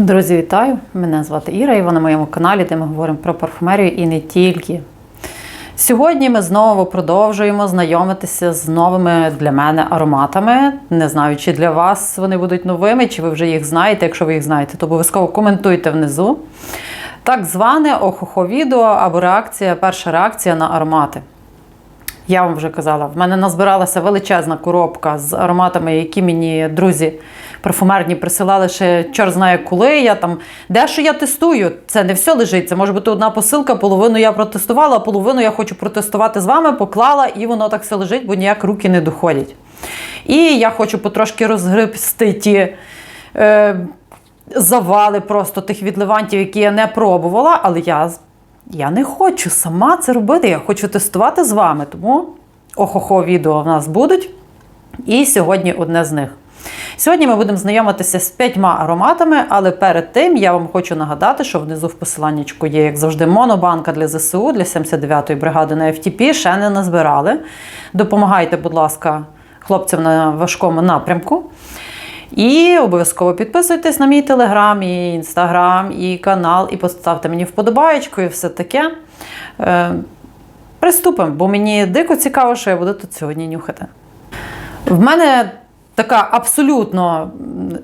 Друзі, вітаю! Мене звати Іра, і ви на моєму каналі, де ми говоримо про парфумерію і не тільки. Сьогодні ми знову продовжуємо знайомитися з новими для мене ароматами. Не знаю, чи для вас вони будуть новими, чи ви вже їх знаєте. Якщо ви їх знаєте, то обов'язково коментуйте внизу. Так зване охохо-відео або реакція, перша реакція на аромати. Я вам вже казала, в мене назбиралася величезна коробка з ароматами, які мені друзі парфумерні присилали ще чор знає коли. Я там дещо я тестую. Це не все лежить. Це може бути одна посилка, половину я протестувала, половину я хочу протестувати з вами, поклала, і воно так все лежить, бо ніяк руки не доходять. І я хочу потрошки розгребсти ті. Е, Завали просто тих відливантів, які я не пробувала, але я я не хочу сама це робити. Я хочу тестувати з вами. Тому охохо відео в нас будуть. І сьогодні одне з них. Сьогодні ми будемо знайомитися з п'ятьма ароматами, але перед тим я вам хочу нагадати, що внизу в посиланнячку є, як завжди, монобанка для ЗСУ для 79-ї бригади на FTP. Ще не назбирали. Допомагайте, будь ласка, хлопцям на важкому напрямку. І обов'язково підписуйтесь на мій телеграм, і інстаграм, і канал, і поставте мені вподобаєчку, і все таке. Е, Приступимо, бо мені дико цікаво, що я буду тут сьогодні нюхати. В мене така абсолютно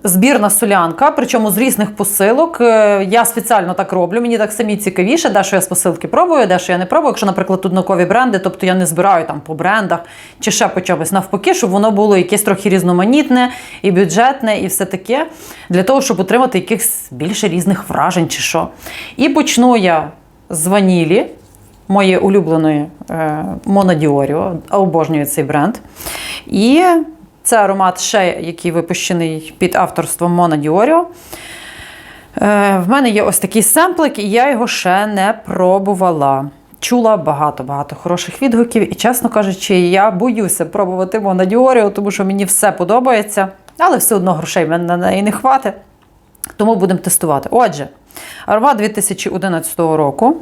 збірна солянка, причому з різних посилок. Е, Я спеціально так роблю, мені так самі цікавіше, де що я з посилки пробую, де що я не пробую. Якщо, наприклад, тут однакові бренди, тобто я не збираю там по брендах чи ще по чомусь навпаки, щоб воно було якесь трохи різноманітне і бюджетне, і все таке, для того, щоб отримати якихось більше різних вражень чи що. І почну я з ванілі. Моєї улюбленої е, Монадіоріо, обожнюю цей бренд. І це аромат ще, який випущений під авторством Мона Діоріо. Е, в мене є ось такий семплик, і я його ще не пробувала. Чула багато-багато хороших відгуків, і, чесно кажучи, я боюся пробувати Мона Діоріо, тому що мені все подобається, але все одно грошей мене на неї не хватить. Тому будемо тестувати. Отже, аромат 2011 року.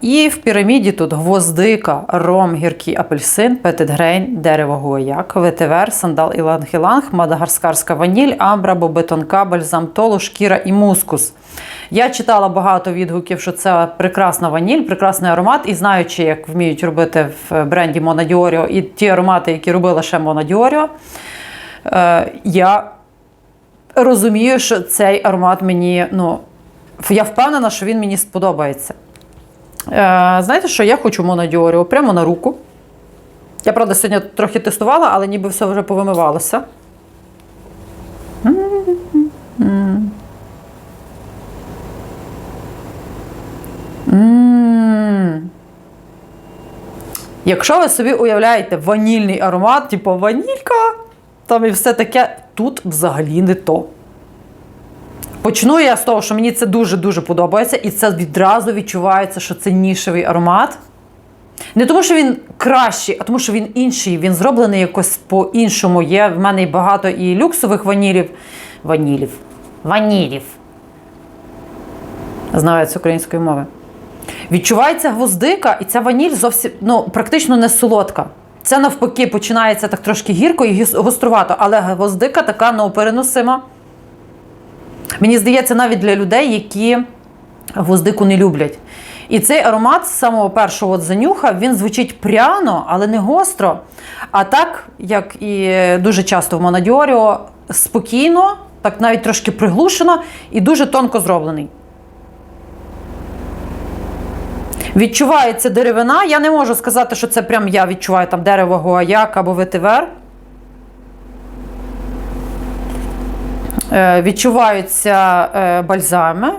І в піраміді тут гвоздика, ром, гіркий апельсин, петитгрейн, дерево гуаяк, ветивер, сандал іланг-іланг, мадагаскарська ваніль, амбра, бобетонка, бальзам толу, шкіра і мускус. Я читала багато відгуків, що це прекрасна ваніль, прекрасний аромат. І знаючи, як вміють робити в бренді Mona Diorio і ті аромати, які робила ще Mona Diorio, е, я розумію, що цей аромат мені, ну, я впевнена, що він мені сподобається. Е, знаєте що, я хочу Монадіоріо прямо на руку. Я, правда, сьогодні трохи тестувала, але ніби все вже повимивалося. Якщо ви собі уявляєте ванільний аромат, типу ванілька, там і все таке, тут взагалі не то. Почну я з того, що мені це дуже-дуже подобається, і це відразу відчувається, що це нішевий аромат. Не тому, що він кращий, а тому, що він інший. Він зроблений якось по-іншому. Є в мене багато і люксових ванілів. Ванілів. Ванілів. Знаю з української мови. Відчувається гвоздика, і ця ваніль зовсім ну, практично не солодка. Це навпаки починається так трошки гірко і гострувато, але гвоздика така ну, переносима. Мені здається, навіть для людей, які гвоздику не люблять. І цей аромат з самого першого занюха він звучить пряно, але не гостро. А так, як і дуже часто в Монадіоріо, спокійно, так навіть трошки приглушено і дуже тонко зроблений. Відчувається деревина. Я не можу сказати, що це прям я відчуваю там дерево гуаяк або ветивер. Е, відчуваються е, бальзами.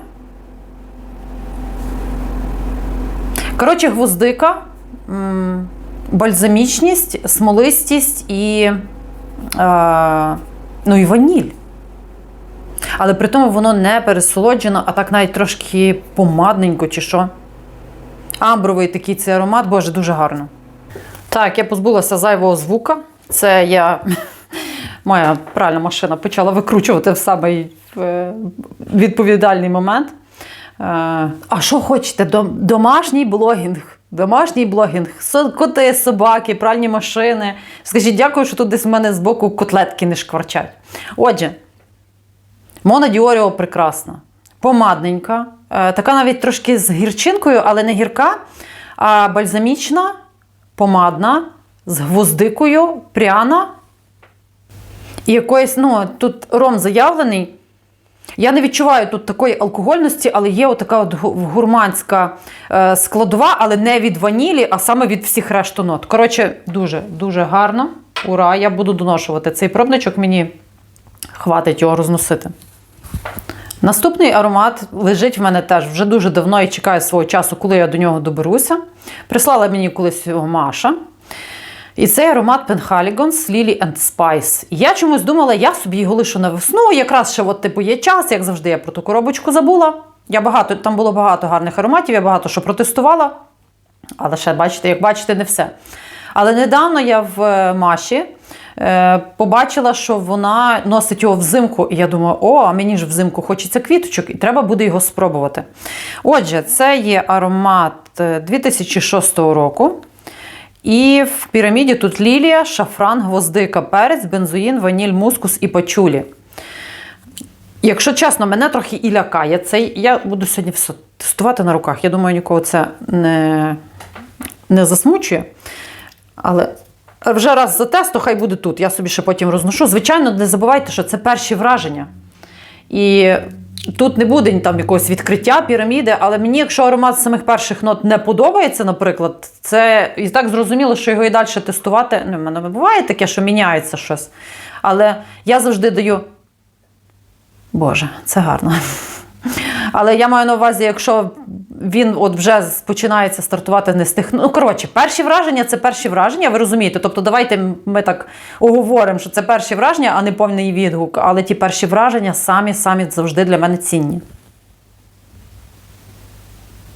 Коротше, гвоздика, бальзамічність, смолистість і е, ну, і ваніль. Але при тому воно не пересолоджено, а так навіть трошки помадненько чи що. Амбровий такий цей аромат, боже, дуже гарно. Так, я позбулася зайвого звука. Це я моя пральна машина почала викручувати в самий е, відповідальний момент. Е, а що хочете? Домашній блогінг. Домашній блогінг, коти, собаки, пральні машини. Скажіть, дякую, що тут десь в мене з боку котлетки не шкварчать. Отже, Мона Діоріо прекрасна. Помадненька. Е, така навіть трошки з гірчинкою, але не гірка, а бальзамічна, помадна, з гвоздикою, пряна. Якоїсь, ну, тут ром заявлений. Я не відчуваю тут такої алкогольності, але є отака от гурманська е, складова, але не від ванілі, а саме від всіх решту нот. Коротше, дуже, дуже гарно. Ура! Я буду доношувати цей пробничок, мені хватить його розносити. Наступний аромат лежить в мене теж вже дуже давно і чекає свого часу, коли я до нього доберуся. Прислала мені колись його Маша. І цей аромат Penhaligon's Lily and Spice. Я чомусь думала, я собі його лишу на весну. Якраз ще от, типу, є час, як завжди, я про ту коробочку забула. Я багато, там було багато гарних ароматів, я багато що протестувала. Але ще, бачите, як бачите, не все. Але недавно я в е, Маші е, побачила, що вона носить його взимку. І я думаю, о, а мені ж взимку хочеться квіточок, і треба буде його спробувати. Отже, це є аромат е, 2006 року. І в піраміді тут лілія, шафран, гвоздика, перець, бензоїн, ваніль, мускус і пачулі. Якщо чесно, мене трохи і лякає цей. Я буду сьогодні все тестувати на руках. Я думаю, нікого це не, не засмучує. Але вже раз за тест, то хай буде тут. Я собі ще потім розношу. Звичайно, не забувайте, що це перші враження. І тут не буде там якогось відкриття піраміди, але мені, якщо аромат з самих перших нот не подобається, наприклад, це і так зрозуміло, що його і далі тестувати. Ну, в мене буває таке, що міняється щось. Але я завжди даю. Боже, це гарно. Але я маю на увазі, якщо він от вже починається стартувати не з тих. Ну, коротше, перші враження це перші враження, ви розумієте. Тобто, давайте ми так оговоримо, що це перші враження, а не повний відгук. Але ті перші враження самі самі завжди для мене цінні.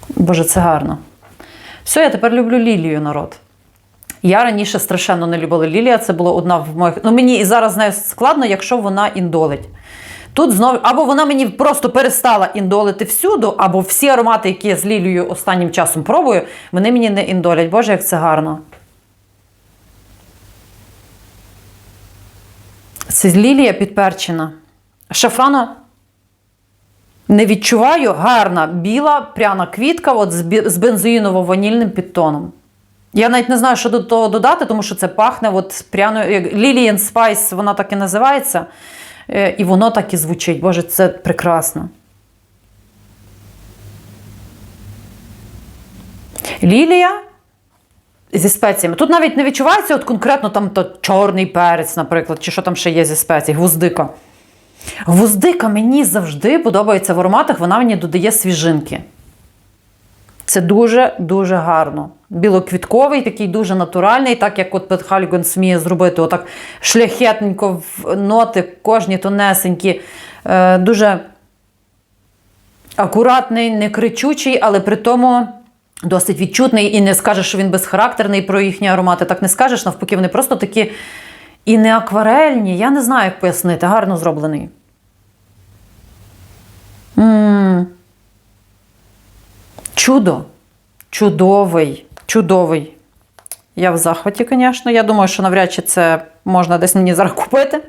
Боже, це гарно. Все, я тепер люблю лілію народ. Я раніше страшенно не любила лілія. Це була одна в моїх. Ну, мені і зараз з нею складно, якщо вона індолить. Тут знову або вона мені просто перестала індолити всюду, або всі аромати, які я з лілією останнім часом пробую, вони мені не індолять. Боже, як це гарно. Це лілія підперчена. Шафрану не відчуваю. Гарна, біла, пряна квітка от з бензоїново-ванільним підтоном. Я навіть не знаю, що до того додати, тому що це пахне от пряною. Lily Spice, вона так і називається. Е, І воно так і звучить. Боже, це прекрасно. Лілія зі спеціями. Тут навіть не відчувається от конкретно там то чорний перець, наприклад, чи що там ще є зі спецій, гвоздика. Гвоздика мені завжди подобається в ароматах, вона мені додає свіжинки. Це дуже-дуже гарно. Білоквітковий, такий дуже натуральний, так як от Пет Халігон сміє зробити, отак шляхетненько в ноти, кожні тонесенькі, е, дуже акуратний, не кричучий, але при тому досить відчутний і не скажеш, що він безхарактерний про їхні аромати. Так не скажеш, навпаки, вони просто такі і не акварельні. Я не знаю, як пояснити, гарно зроблений. Чудо. Чудовий. Чудовий. Я в захваті, звісно. Я думаю, що навряд чи це можна десь мені зараз купити.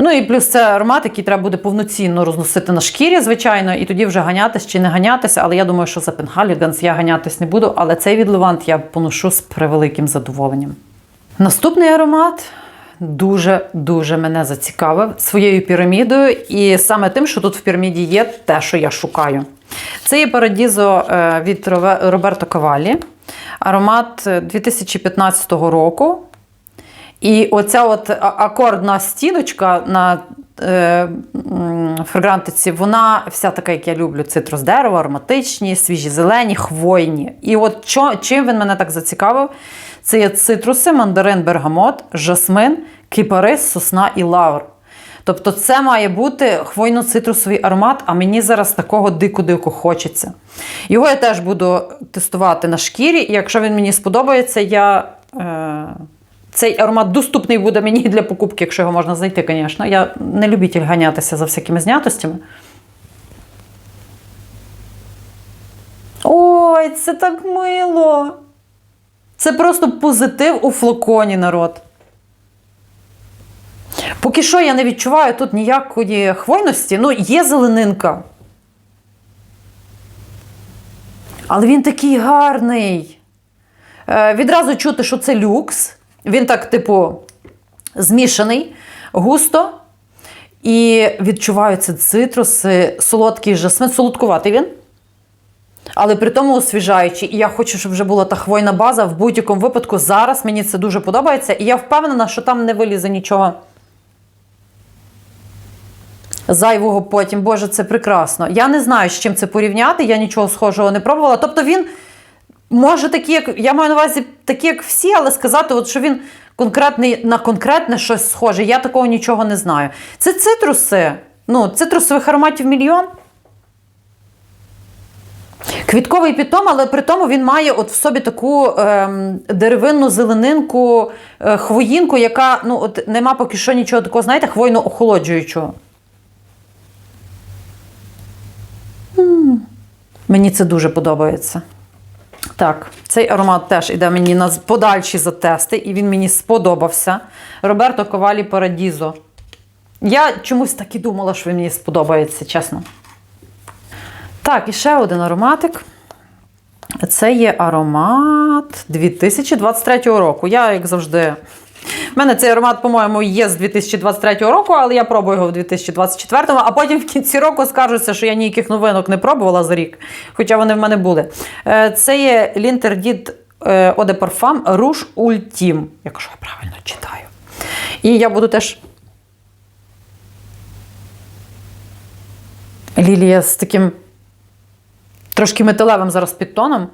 Ну і плюс це аромат, який треба буде повноцінно розносити на шкірі, звичайно, і тоді вже ганятись чи не ганятися. Але я думаю, що за Пенхаліганс я ганятись не буду, але цей від Левант я поношу з превеликим задоволенням. Наступний аромат дуже-дуже мене зацікавив своєю пірамідою, і саме тим, що тут в піраміді є те, що я шукаю. Це є Парадізо е, від Роберто Кавалі, аромат е, 2015 року. І оця от акордна стіночка на е, фрагрантиці, вона вся така, як я люблю: цитрус дерева, ароматичні, свіжі зелені, хвойні. І от чим він мене так зацікавив? Це є цитруси, мандарин, бергамот, жасмин, кипарис, сосна і лавр. Тобто це має бути хвойно-цитрусовий аромат, а мені зараз такого дико-дико хочеться. Його я теж буду тестувати на шкірі, і якщо він мені сподобається, я. Е, цей аромат доступний буде мені для покупки, якщо його можна знайти, звісно. Я не любитель ганятися за всякими знятостями. Ой, це так мило! Це просто позитив у флаконі, народ. Поки що я не відчуваю тут ніякої хвойності. Ну, є зеленинка. Але він такий гарний. Е, відразу чути, що це люкс. Він так, типу, змішаний, густо. І відчуваються цитруси, солодкий жасмин, солодкуватий він. Але при тому освіжаючий. І я хочу, щоб вже була та хвойна база в будь-якому випадку. Зараз мені це дуже подобається. І я впевнена, що там не вилізе нічого зайвого потім. Боже, це прекрасно. Я не знаю, з чим це порівняти, я нічого схожого не пробувала. Тобто він може такий, як я маю на увазі, такі, як всі, але сказати, от, що він конкретний на конкретне щось схоже. Я такого нічого не знаю. Це цитруси. Ну, цитрусових ароматів мільйон. Квітковий підтом, але при тому він має от в собі таку ем, деревинну зеленинку, е, хвоїнку, яка ну, от нема поки що нічого такого, знаєте, хвойно охолоджуючого. Мені це дуже подобається. Так, цей аромат теж іде мені на подальші затести, і він мені сподобався. Роберто Ковалі Парадізо. Я чомусь так і думала, що він мені сподобається, чесно. Так, і ще один ароматик. Це є аромат 2023 року. Я, як завжди, в мене цей аромат, по-моєму, є з 2023 року, але я пробую його в 2024, а потім в кінці року скажуться, що я ніяких новинок не пробувала за рік, хоча вони в мене були. Е, Це є Eau de Parfum Rouge Ultime, якщо я правильно читаю. І я буду теж. Лілія з таким трошки металевим зараз підтоном.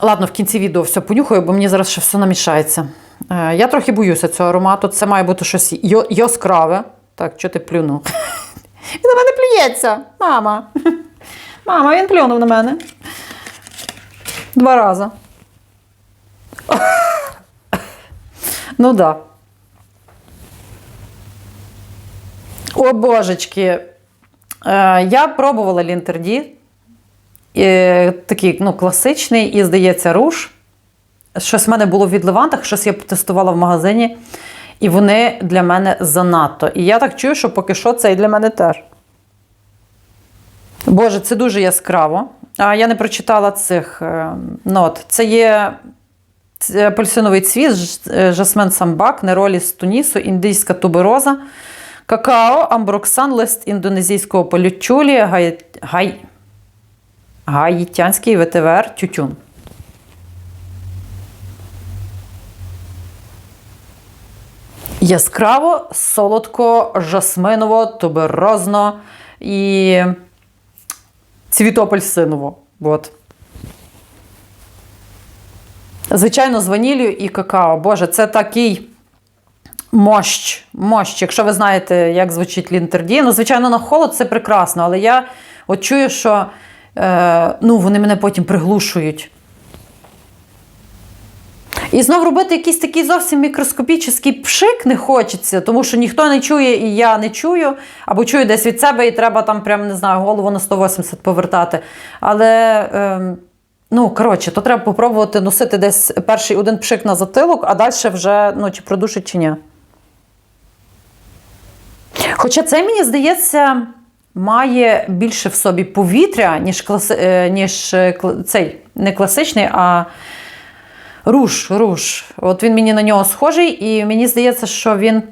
Ладно, в кінці відео все понюхаю, бо мені зараз ще все намішається. Е, Я трохи боюся цього аромату. Це має бути щось яскраве. Так, що ти плюнув? Він на мене плюється. Мама. Мама, він плюнув на мене. Два рази. Ну так. Да. О, божечки. Е, Я пробувала Лінтерді. Е, Такий ну, класичний, і, здається, руш. Щось в мене було в відливантах, щось я тестувала в магазині, і вони для мене занадто. І я так чую, що поки що це і для мене теж. Боже, це дуже яскраво. А я не прочитала цих е, нот. Це є апельсиновий цвіт, е, жасмен самбак, неролі з Тунісу, індійська тубероза, какао, амброксан, лист індонезійського полючулі, гай, гай, гаїтянський ветивер, тютюн. Яскраво, солодко, жасминово, туберозно і цвітоапельсиново. От. Звичайно, з ваніллю і какао. Боже, це такий мощ. мощ. Якщо ви знаєте, як звучить лінтерді. Ну, звичайно, на холод це прекрасно, але я от чую, що ну, вони мене потім приглушують. І знов робити якийсь такий зовсім мікроскопічний пшик не хочеться, тому що ніхто не чує, і я не чую, або чую десь від себе, і треба там, прям, не знаю, голову на 180 повертати. Але, ем, ну, коротше, то треба попробувати носити десь перший один пшик на затилок, а далі вже ну, чи продушить, чи ні. Хоча це, мені здається, має більше в собі повітря, ніж, класи... е, ніж е, цей не класичний, а руш, руш. От він мені на нього схожий, і мені здається, що він е,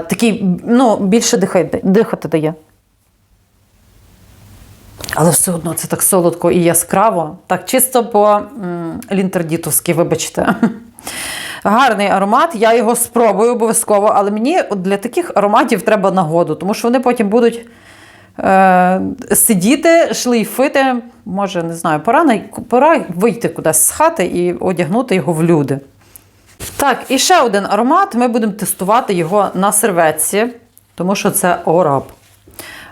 такий ну, більше дихати, дихати дає. Але все одно це так солодко і яскраво. Так, чисто по лінтердітовськи, вибачте. Гарний аромат, я його спробую обов'язково, але мені для таких ароматів треба нагоду, тому що вони потім будуть е, сидіти, шлейфити. Може, не знаю, пора, пора вийти кудись з хати і одягнути його в люди. Так, і ще один аромат. Ми будемо тестувати його на серветці, тому що це ораб.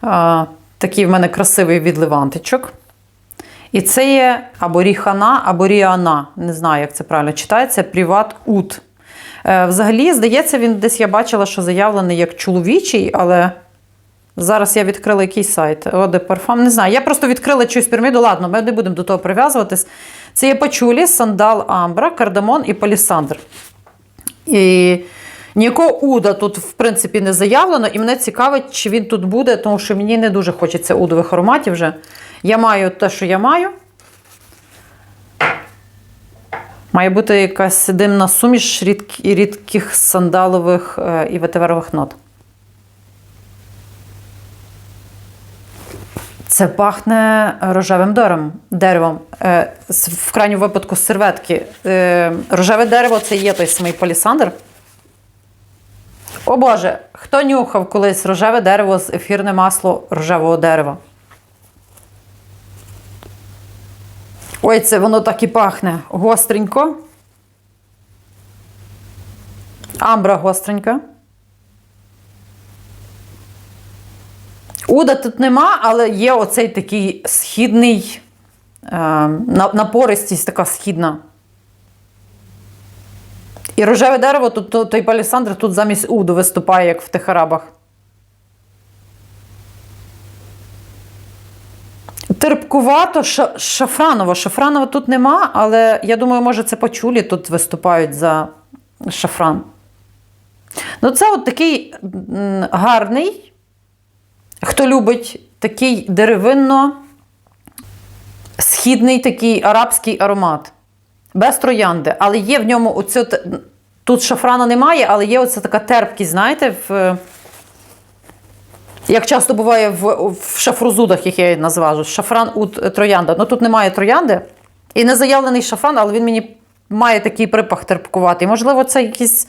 А, такий в мене красивий відливантичок. І це є або ріхана, або ріана. Не знаю, як це правильно читається. Приват ут. Е, взагалі, здається, він десь я бачила, що заявлений як чоловічий, але зараз я відкрила якийсь сайт. Оде парфам. Не знаю. Я просто відкрила чусь піраміду. Ладно, ми не будемо до того прив'язуватись. Це є пачулі, сандал, амбра, кардамон і палісандр. І Ніякого уда тут, в принципі, не заявлено, і мене цікавить, чи він тут буде, тому що мені не дуже хочеться удових ароматів вже. Я маю те, що я маю. Має бути якась димна суміш рідк- рідких сандалових е, і ветиверових нот. Це пахне рожевим деревом. деревом. Е, В крайньому випадку серветки. Е, Рожеве дерево це є той самий палісандр. О Боже, хто нюхав колись рожеве дерево з ефірне масло рожевого дерева? Ой, це воно так і пахне. Гостренько. Амбра гостренька. Уда тут нема, але є оцей такий східний, е, напористість така східна. І рожеве дерево, тут той палісандр тут замість уду виступає, як в Техарабах. Терпкувато, ша- шафраново. Шафранова тут нема, але я думаю, може, це почулі тут виступають за шафран. Ну, це от такий гарний, хто любить такий деревинно східний такий арабський аромат. Без троянди. Але є в ньому оце, тут шафрана немає, але є оця така терпкість, знаєте, в, як часто буває в, в шафрозудах, як я її називаю, шафран ут троянда. Ну тут немає троянди. І не заявлений шафран, але він мені має такий припах терпкуватий. Можливо, це якийсь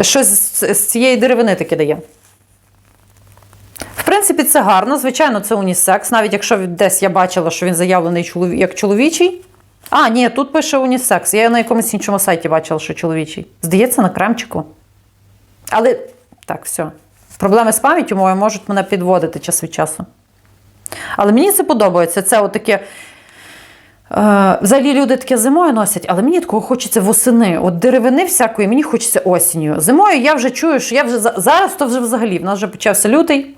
щось з, з цієї деревини таке дає. В принципі, це гарно. Звичайно, це унісекс. Навіть якщо десь я бачила, що він заявлений як чоловічий. А, ні, тут пише унісекс. Я на якомусь іншому сайті бачила, що чоловічий. Здається, на кремчику. Але так, все. Проблеми з пам'яттю мою можуть мене підводити час від часу. Але мені це подобається. Це отаке. Е, взагалі люди таке зимою носять, але мені такого хочеться восени. От деревини всякої, мені хочеться осінню. Зимою я вже чую, що я вже зараз то вже взагалі. В нас вже почався лютий.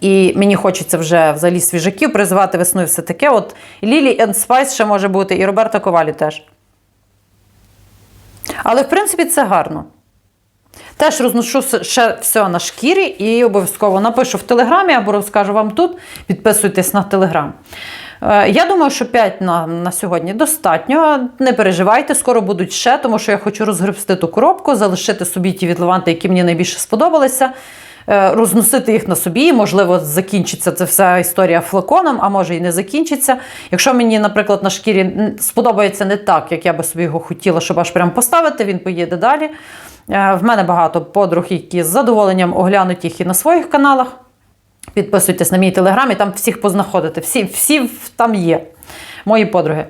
І мені хочеться вже взагалі свіжаків призивати весну і все таке. От Лілі Енд Спайс ще може бути, і Роберта Ковалі теж. Але в принципі це гарно. Теж розношу ще все на шкірі і обов'язково напишу в телеграмі або розкажу вам тут. Підписуйтесь на телеграм. Е, Я думаю, що 5 на, на сьогодні достатньо. Не переживайте, скоро будуть ще, тому що я хочу розгребсти ту коробку, залишити собі ті відливанти, які мені найбільше сподобалися. е, Розносити їх на собі, можливо, закінчиться це вся історія флаконом, а може і не закінчиться. Якщо мені, наприклад, на шкірі сподобається не так, як я би собі його хотіла, щоб аж прям поставити, він поїде далі. Е, В мене багато подруг, які з задоволенням оглянуть їх і на своїх каналах. Підписуйтесь на мій телеграм, і там всіх познаходите. Всі, всі там є, мої подруги.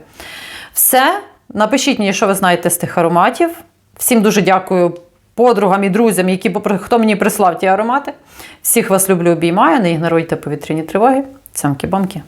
Все. Напишіть мені, що ви знаєте з тих ароматів. Всім дуже дякую подругам і друзям, які хто мені прислав ті аромати. Всіх вас люблю, обіймаю. Не ігноруйте повітряні тривоги. Цямки-бамки.